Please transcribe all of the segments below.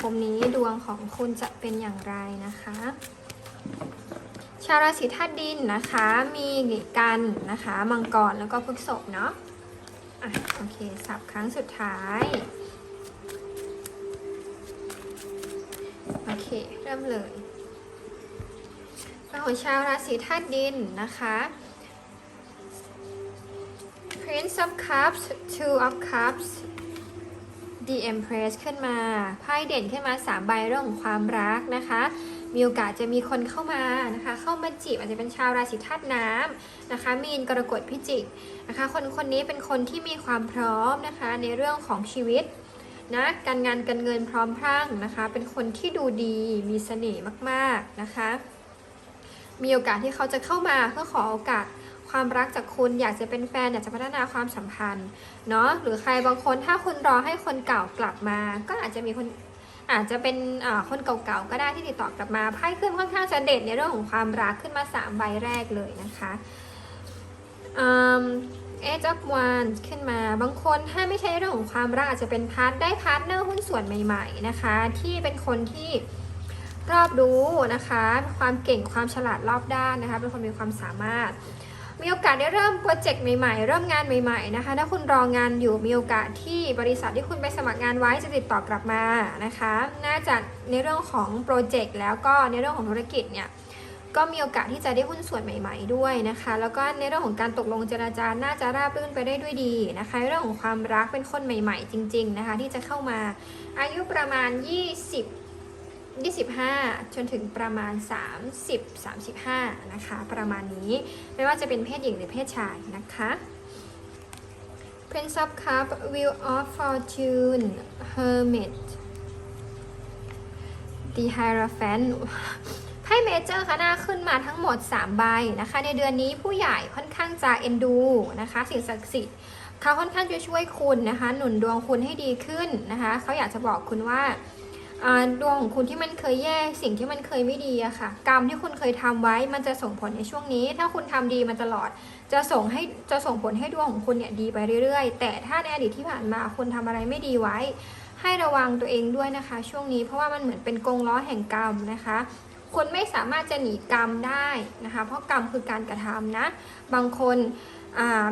คมนี้ดวงของคุณจะเป็นอย่างไรนะคะ ชาวราศีธาตุดินนะคะ มีกันนะคะมังกรแล้วก็พฤกษภเนาะอะโอเคสับครั้งสุดท้ายโอเคเริ่มเลยของชาวราศีธาตุดินนะคะ Prince of Cups Two of Cups The Empress ขึ้นมาไพ่เด่นขึ้นมา3ใบเรื่องของความรักนะคะ มีโอกาสจะมีคนเข้ามานะคะ เข้ามาจีบอาจจะเป็นชาวราศีธาตุน้ำนะคะ มีนกรกฎพิจิกนะคะ คนคนนี้เป็นคนที่มีความพร้อมนะคะในเรื่องของชีวิตนะการงานการเงินพร้อมพรั่งนะคะ เป็นคนที่ดูดีมีเสน่ห์มากๆนะคะ มีโอกาสที่เขาจะเข้ามาเพื่อขอโอกาส ความรักจากคุณอยากจะเป็นแฟนอยากจะพัฒนาความสัมพันธ์เนาะหรือใครบางคนถ้าคุณรอให้คนเก่ากลับมา ก็อาจจะมีคนอาจจะเป็นคนเก่าๆก็ได้ที่ติดต่อกลับมาไพ่ขึ้นค่อนข้างจะเด่นในเรื่องของความรักขึ้นมา3ใบแรกเลยนะคะเอจ of Wands ขึ้นมาบางคนถ้าไม่ใช่เรื่องของความรักอาจจะเป็นพาร์ทได้พาร์ทเนอร์หุ้นส่วนใหม่ ๆนะคะ ที่เป็นคนที่รอบรู้นะคะ ความเก่งความฉลาดรอบด้านนะคะ เป็นคนมีความสามารถ มีโอกาสได้เริ่มโปรเจกต์ใหม่ๆ เริ่มงานใหม่ๆนะคะ ถ้าคุณรองานอยู่มีโอกาสที่บริษัทที่คุณไปสมัครงานไว้จะติดต่อกลับมานะคะ น่าจะในเรื่องของโปรเจกต์แล้วก็ในเรื่องของธุรกิจเนี่ยก็มีโอกาสที่จะได้หุ้นส่วนใหม่ ๆ ด้วยนะคะ แล้วก็ในเรื่องของการตกลงเจรจาน่าจะราบรื่นไปได้ด้วยดีนะคะ เรื่องของความรักเป็นคนใหม่ ๆ จริง ๆ นะคะ ที่จะเข้ามาอายุประมาณ 20 25 จนถึงประมาณ 30 35 นะคะ ประมาณนี้ ไม่ว่าจะเป็นเพศหญิงหรือเพศชายนะคะ Prince of Cup Wheel of Fortune Hermit The Hierophant ไพ่เมเจอร์ค่ะหน้าขึ้นมาทั้งหมด 3 ใบนะคะ ในเดือนนี้ผู้ใหญ่ค่อนข้างจะเอ็นดูนะคะ สิ่งศักดิ์สิทธิ์เขาค่อนข้างจะช่วยคุณนะคะ หนุนดวงคุณให้ดีขึ้นนะคะ เขาอยากจะบอกคุณว่าอ่า ดวงของคุณที่มันเคยแย่สิ่งที่มันเคยไม่ดีอะค่ะ กรรมที่คุณเคยทำไว้มันจะส่งผลในช่วงนี้ ถ้าคุณทำดีมาตลอด จะส่งให้จะส่งผลให้ดวงของคุณเนี่ยดีไปเรื่อยๆ แต่ถ้าในอดีตที่ผ่านมาคุณทำอะไรไม่ดีไว้ ให้ระวังตัวเองด้วยนะคะ ช่วงนี้เพราะว่ามันเหมือนเป็นกงล้อแห่งกรรมนะคะคุณไม่สามารถจะหนีกรรมได้นะคะ เพราะกรรมคือการกระทำนะ บางคน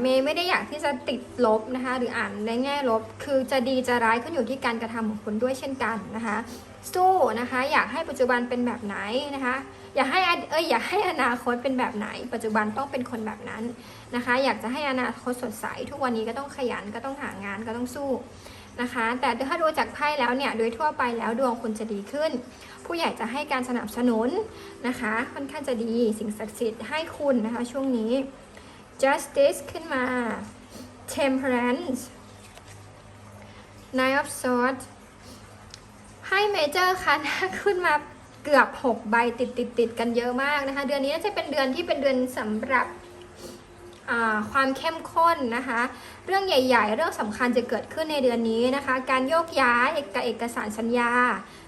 เมย์ไม่ได้อยากที่จะติดลบนะคะ หรืออ่านในแง่ลบ คือจะดีจะร้ายขึ้นอยู่ที่การกระทำของคุณด้วยเช่นกันนะคะ สู้นะคะ อยากให้ปัจจุบันเป็นแบบไหนนะคะ อยากให้อเอยอยากให้อนาคตเป็นแบบไหน ปัจจุบันต้องเป็นคนแบบนั้นนะคะ อยากจะให้อนาคตสดใส ทุกวันนี้ก็ต้องขยันก็ต้องหางานก็ต้องสู้นะคะ แต่ถ้าดูจากไพ่แล้วเนี่ยโดยทั่วไปแล้วดวงคุณจะดีขึ้น ผู้ใหญ่จะให้การสนับสนุนนะคะ ค่อนข้างจะดีสิ่งศักดิ์สิทธิ์ให้คุณนะคะ ช่วงนี้ justice ขึ้นมา temperance nine of swords ไพ่เมเจอร์ค่ะขึ้นมาเกือบ 6 ใบติดติดติดกันเยอะมากนะคะ เดือนนี้น่าจะเป็นเดือนที่เป็นเดือนสำหรับความเข้มข้นนะคะ เรื่องใหญ่ ๆ เรื่องสำคัญจะเกิดขึ้นในเดือนนี้นะคะ การโยกย้ายเอกเอกสารสัญญา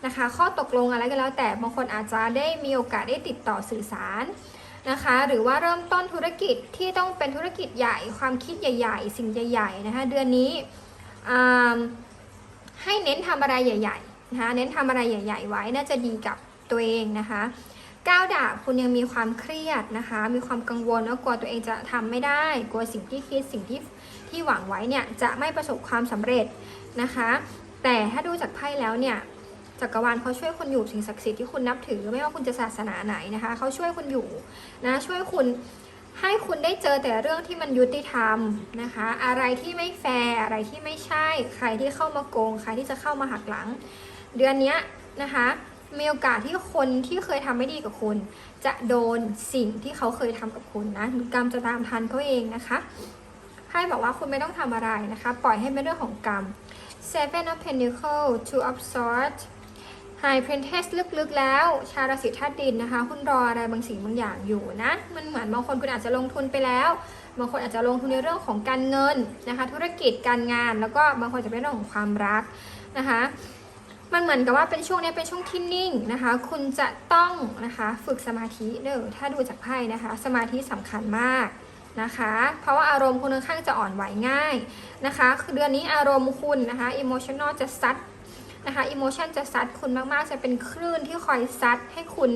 นะคะ ข้อตกลงอะไรก็แล้วแต่บางคนอาจจะได้มีโอกาสได้ติดต่อสื่อสาร นะคะ หรือว่าเริ่มต้นธุรกิจที่ต้องเป็นธุรกิจใหญ่ความคิดใหญ่ ๆ สิ่งใหญ่ ๆ นะคะ เดือนนี้ให้เน้นทำอะไรใหญ่ๆนะคะเน้นทำอะไรใหญ่ ๆ ไว้น่าจะดีกับตัวเองนะคะก้าวดาบคุณยังมีความเครียดนะคะ มีความกังวลว่ากลัวตัวเองจะทำไม่ได้ กลัวสิ่งที่คิดสิ่งที่ที่หวังไว้เนี่ยจะไม่ประสบความสำเร็จนะคะ แต่ถ้าดูจากไพ่แล้วเนี่ย จักรวาลเขาช่วยคุณอยู่สิ่งศักดิ์สิทธิ์ที่คุณนับถือ ไม่ว่าคุณจะศาสนาไหนนะคะเขาช่วยคุณอยู่นะช่วยคุณให้คุณได้เจอแต่เรื่องที่มันยุติธรรมนะคะ อะไรที่ไม่แฟร์อะไรที่ไม่ใช่ใครที่เข้ามาโกง ใครที่จะเข้ามาหักหลัง เดือนนี้นะคะมีโอกาสที่คนที่เคยทำไม่ดีกับคุณ จะโดนสิ่งที่เขาเคยทำกับคุณนะกรรมจะตามทันเขาเองนะคะไพ่บอกว่าคุณไม่ต้องทำอะไรนะคะ ปล่อยให้เป็นเรื่องของกรรม Seven of Pentacles Two of Swords High Princess ลึกๆแล้ว ชาวราศีธาตุดินนะคะ คุณรออะไรบางสิ่งบางอย่างอยู่นะ มันเหมือนบางคนคุณอาจจะลงทุนไปแล้ว บางคนอาจจะลงทุนในเรื่องของการเงินนะคะ ธุรกิจการงาน แล้วก็บางคนจะเป็นเรื่องของความรักนะคะ มันเหมือนกับว่าเป็นช่วงนี้เป็นช่วงที่นิ่งนะคะ คุณจะต้องนะคะฝึกสมาธิเด้อ ถ้าดูจากไพ่นะคะ สมาธิสำคัญมากนะคะ เพราะว่าอารมณ์คุณค่อนข้างจะอ่อนไหวง่ายนะคะ คือเดือนนี้อารมณ์คุณนะคะ emotional จะซัด นะคะอิโมชันจะซัดคุณมากๆ จะเป็นคลื่นที่คอยซัดให้คุณ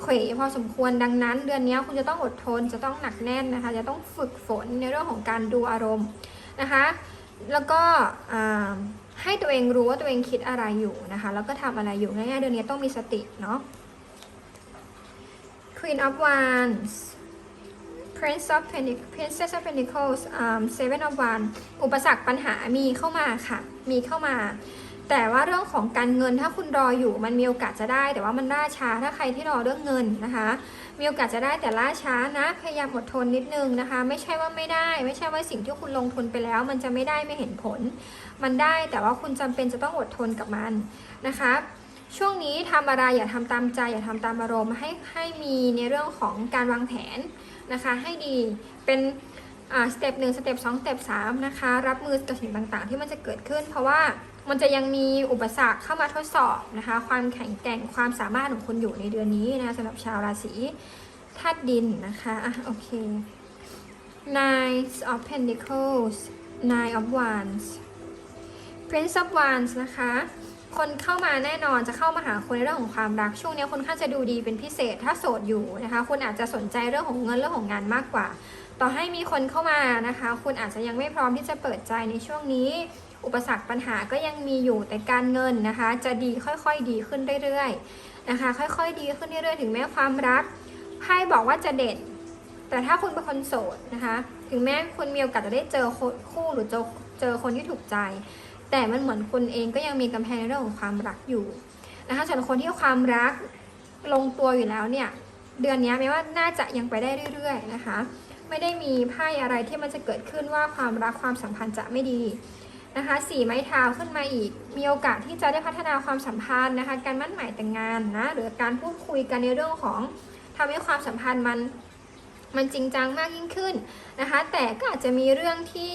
เขวพอสมควรดังนั้น เดือนนี้คุณจะต้องอดทนจะต้องหนักแน่นนะคะ จะต้องฝึกฝนในเรื่องของการดูอารมณ์นะคะ แล้วก็ให้ตัวเองรู้ว่าตัวเองคิดอะไรอยู่นะคะ แล้วก็ทำอะไรอยู่ง่ายๆเดือนนี้ต้องมีสติเนาะ Queen of Wands Prince of Pentacles Princess of Pentacles um, Seven of Wands อุปสรรคปัญหามีเข้ามาค่ะ มีเข้ามา แต่ว่าเรื่องของการเงินถ้าคุณรออยู่มันมีโอกาสจะได้ แต่ว่ามันล่าช้าถ้าใครที่รอเรื่องเงินนะคะ มีโอกาสจะได้แต่ล่าช้านะพยายามอดทนนิดนึงนะคะ ไม่ใช่ว่าไม่ได้ ไม่ใช่ว่าสิ่งที่คุณลงทุนไปแล้ว มันจะไม่ได้ไม่เห็นผล มันได้แต่ว่าคุณจำเป็นจะต้องอดทนกับมันนะคะช่วงนี้ทำอะไรอย่าทำตามใจอย่าทำตามอารมณ์ให้ให้มีในเรื่องของการวางแผนนะคะ ให้ดีเป็นสเต็ปหนึ่งสเต็ปสองสเต็ปสามนะคะ รับมือกับสิ่งต่างๆ ที่มันจะเกิดขึ้น เพราะว่า มันจะยังมีอุปสรรคเข้ามาทดสอบนะคะ ความแข็งแกร่งความสามารถของคุณอยู่ในเดือนนี้นะสำหรับชาวราศีธาตุดินนะคะอะโอเค Nine of Pentacles Nine of Wands Prince of Wands นะคะ คนเข้ามาแน่นอนจะเข้ามาหาคุณในเรื่องของความรัก ช่วงนี้คนข้างจะดูดีเป็นพิเศษถ้าโสดอยู่นะคะ คุณอาจจะสนใจเรื่องของเงินเรื่องของงานมากกว่า ต่อให้มีคนเข้ามานะคะ คุณอาจจะยังไม่พร้อมที่จะเปิดใจในช่วงนี้ อุปสรรคปัญหาก็ยังมีอยู่แต่การเงินนะคะ จะดีค่อยๆดีขึ้นเรื่อยๆนะคะ ค่อยๆดีขึ้นเรื่อยๆ ถึงแม้ความรักไพ่บอกว่าจะเด่นแต่ถ้าคุณเป็นคนโสดนะคะ ถึงแม้คุณมีโอกาสจะได้เจอคู่หรือเจอเจอคนที่ถูกใจ แต่มันเหมือนคุณเองก็ยังมีกำแพงในเรื่องของความรักอยู่นะคะส่วนคนที่ความรักลงตัวอยู่แล้วเนี่ย เดือนนี้ไม่ว่าน่าจะยังไปได้เรื่อย ๆ นะคะ ไม่ได้มีไพ่อะไรที่มันจะเกิดขึ้นว่าความรักความสัมพันธ์จะไม่ดี นะคะสี่ไม้เท้าขึ้นมาอีก มีโอกาสที่จะได้พัฒนาความสัมพันธ์นะคะ การมั่นหมายแต่งงานนะหรือการพูดคุยกันในเรื่องของทำให้ความสัมพันธ์มันมันจริงจังมากยิ่งขึ้นนะคะ แต่ก็อาจจะมีเรื่องที่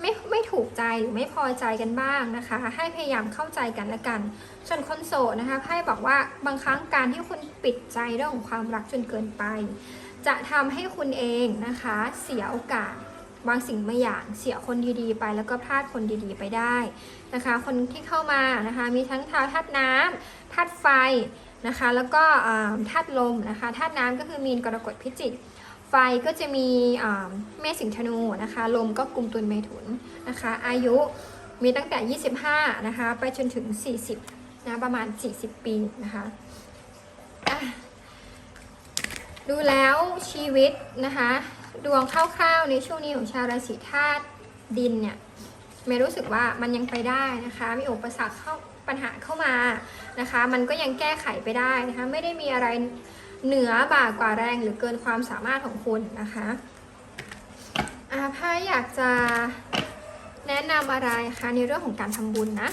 ไม่ไม่ถูกใจหรือไม่พอใจกันบ้างนะคะ ให้พยายามเข้าใจกันละกันส่วนคนโสดนะคะไพ่บอกว่าบางครั้งการที่คุณปิดใจเรื่องของความรักจนเกินไป จะทำให้คุณเองนะคะเสียโอกาส บางสิ่งบางอย่างเสียคนดีๆ ไป แล้วก็พลาดคนดีๆไปได้นะคะ คนที่เข้ามานะคะมีทั้งทาวธาตุน้ำธาตุไฟนะคะแล้วก็ธาตุลมนะคะธาตุน้ำก็คือมีนกรกฎพิจิกไฟก็จะมีเมษสิงธนูนะคะลมก็กลุ่มตุลเมถุนนะคะอายุมีตั้งแต่ 25 นะคะ ไปจนถึง 40 นะ ประมาณ 40 ปีนะคะ ดูแล้วชีวิตนะคะ ดวงคร่าวๆในช่วงนี้ของชาวราศีธาตุดินเนี่ยไม่รู้สึกว่ามันยังไปได้นะคะ มีอุปสรรคเข้าปัญหาเข้ามานะคะ มันก็ยังแก้ไขไปได้นะคะ ไม่ได้มีอะไรเหนือบ่ากว่าแรงหรือเกินความสามารถของคุณนะคะอาพาอยากจะแนะนำอะไรคะในเรื่องของการทำบุญนะ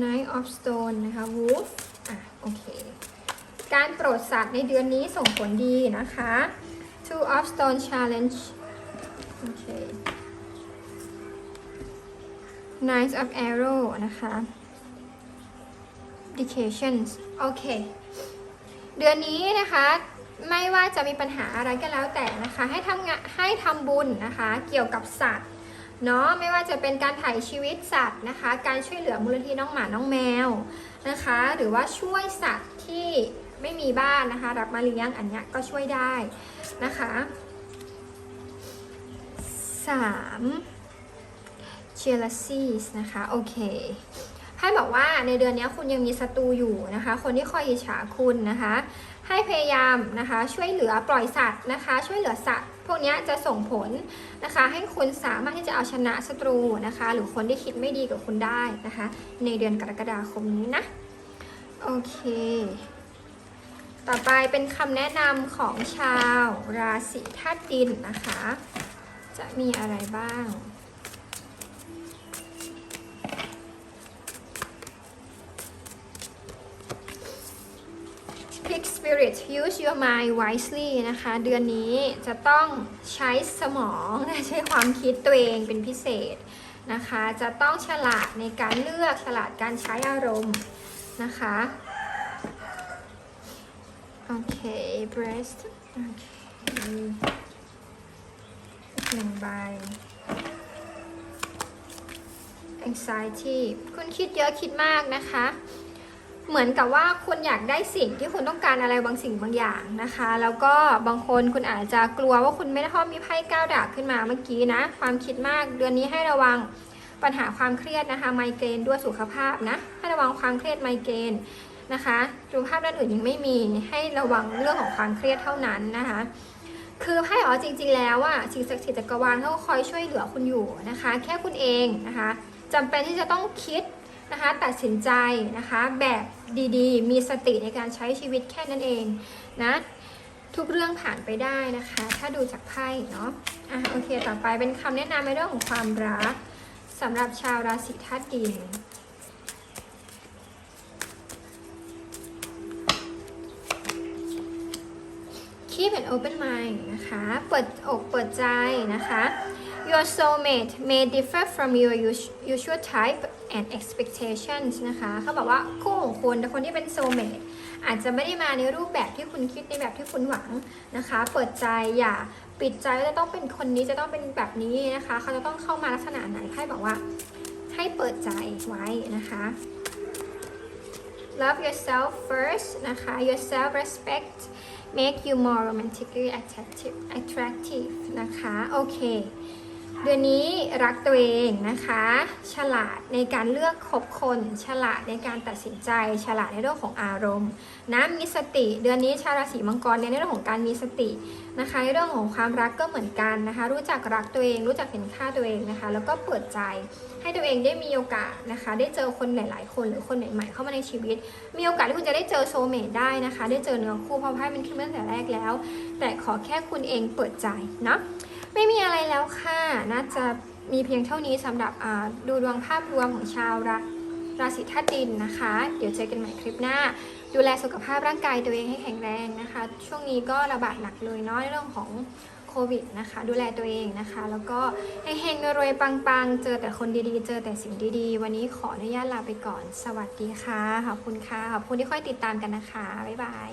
Knight of Stone นะคะ Wolf อะโอเค การโปรดสัตว์ในเดือนนี้ส่งผลดีนะคะ Two of Stone Challenge โอเค Knight of Arrow นะคะ Dedications โอเค เดือนนี้นะคะไม่ว่าจะมีปัญหาอะไรก็แล้วแต่นะคะ ให้ทำงานให้ทำบุญนะคะ เกี่ยวกับสัตว์เนาะไม่ว่าจะเป็นการถ่ายชีวิตสัตว์นะคะ การช่วยเหลือมูลนิธิน้องหมาน้องแมวนะคะ หรือว่าช่วยสัตว์ที่ ไม่มีบ้านนะคะ รับมาเลี้ยงอันนี้ก็ช่วยได้นะคะสามเชลซีสนะคะโอเคให้บอกว่าในเดือนนี้คุณยังมีศัตรูอยู่นะคะ คนที่คอยอิจฉาคุณนะคะ ให้พยายามนะคะ ช่วยเหลือปล่อยสัตว์นะคะ ช่วยเหลือสัตว์ พวกนี้จะส่งผลนะคะ ให้คุณสามารถที่จะเอาชนะศัตรูนะคะ หรือคนที่คิดไม่ดีกับคุณได้นะคะ ในเดือนกรกฎาคมนี้นะ โอเค ต่อไปเป็นคำแนะนำของชาวราศีธาตุดินนะคะ จะมีอะไรบ้าง Pick Spirit use your mind wisely นะคะ เดือนนี้จะต้องใช้สมองใช้ความคิดตัวเองเป็นพิเศษนะคะ จะต้องฉลาดในการเลือกฉลาดการใช้อารมณ์นะคะ โอเค breast โอเคหนึ่งใบ anxiety คุณคิดเยอะคิดมากนะคะ เหมือนกับว่าคุณอยากได้สิ่งที่คุณต้องการอะไรบางสิ่งบางอย่างนะคะ แล้วก็บางคนคุณอาจจะกลัวว่าคุณไม่ได้ชอบมีไพ่ก้าวดาบขึ้นมาเมื่อกี้นะ ความคิดมากเดือนนี้ให้ระวังปัญหาความเครียดนะคะ ไมเกรนด้วยสุขภาพนะ ให้ระวังความเครียดไมเกรน นะคะสุขภาพด้านอื่นยังไม่มีให้ระวังเรื่องของความเครียดเท่านั้นนะคะ คือไพ่อ๋อจริง ๆ แล้วอะสิ่งศักดิ์สิทธิ์จักรวาลเขาคอยช่วยเหลือคุณอยู่นะคะ แค่คุณเองนะคะจำเป็นที่จะต้องคิดนะคะ ตัดสินใจนะคะแบบดีๆ มีสติในการใช้ชีวิตแค่นั้นเองนะทุกเรื่องผ่านไปได้นะคะ ถ้าดูจากไพ่เนาะอะโอเค ต่อไปเป็นคำแนะนำในเรื่องของความรักสำหรับชาวราศีธาตุดิน keep an open mind นะคะ เปิดอกเปิดใจนะคะ your soulmate may differ from your usual type and expectations นะคะเขาบอกว่าคู่ของคุณแต่คนที่เป็น soulmate อาจจะไม่ได้มาในรูปแบบที่คุณคิดในแบบที่คุณหวังนะคะ เปิดใจอย่าปิดใจว่าจะต้องเป็นคนนี้จะต้องเป็นแบบนี้นะคะ เขาจะต้องเข้ามาลักษณะไหนไพ่บอกว่าให้เปิดใจไว้นะคะ love yourself first นะคะ your self respect make you more romantically attractive attractive นะคะ โอเค เดือนนี้รักตัวเองนะคะ ฉลาดในการเลือกคบคน ฉลาดในการตัดสินใจ ฉลาดในเรื่องของอารมณ์นะมีสติ เดือนนี้ชาวราศีมังกรในเรื่องของการมีสตินะคะในเรื่องของความรักก็เหมือนกันนะคะ รู้จักรักตัวเอง รู้จักเห็นค่าตัวเองนะคะ แล้วก็เปิดใจให้ตัวเองได้มีโอกาสนะคะ ได้เจอคนหลาย ๆ คนหรือคนใหม่ ๆ เข้ามาในชีวิต มีโอกาสที่คุณจะได้เจอโซเมตได้นะคะ ได้เจอเนื้อคู่เพราะไพ่มันขึ้นตั้งแต่แรกแล้ว แต่ขอแค่คุณเองเปิดใจเนาะ ไม่มีอะไรแล้วค่ะน่าจะมีเพียงเท่านี้สำหรับดูดวงภาพรวมของชาวราราศีธาตุดินนะคะ เดี๋ยวเจอกันใหม่คลิปหน้า ดูแลสุขภาพร่างกายตัวเองให้แข็งแรงนะคะ ช่วงนี้ก็ระบาดหนักเลยเนาะเรื่องของโควิดนะคะ ดูแลตัวเองนะคะ แล้วก็เฮงรวยๆปังๆ เจอแต่คนดีๆ เจอแต่สิ่งดีๆ วันนี้ขออนุญาตลาไปก่อน สวัสดีค่ะ ขอบคุณค่ะ ขอบคุณที่ค่อยติดตามกันนะคะ บ๊ายบาย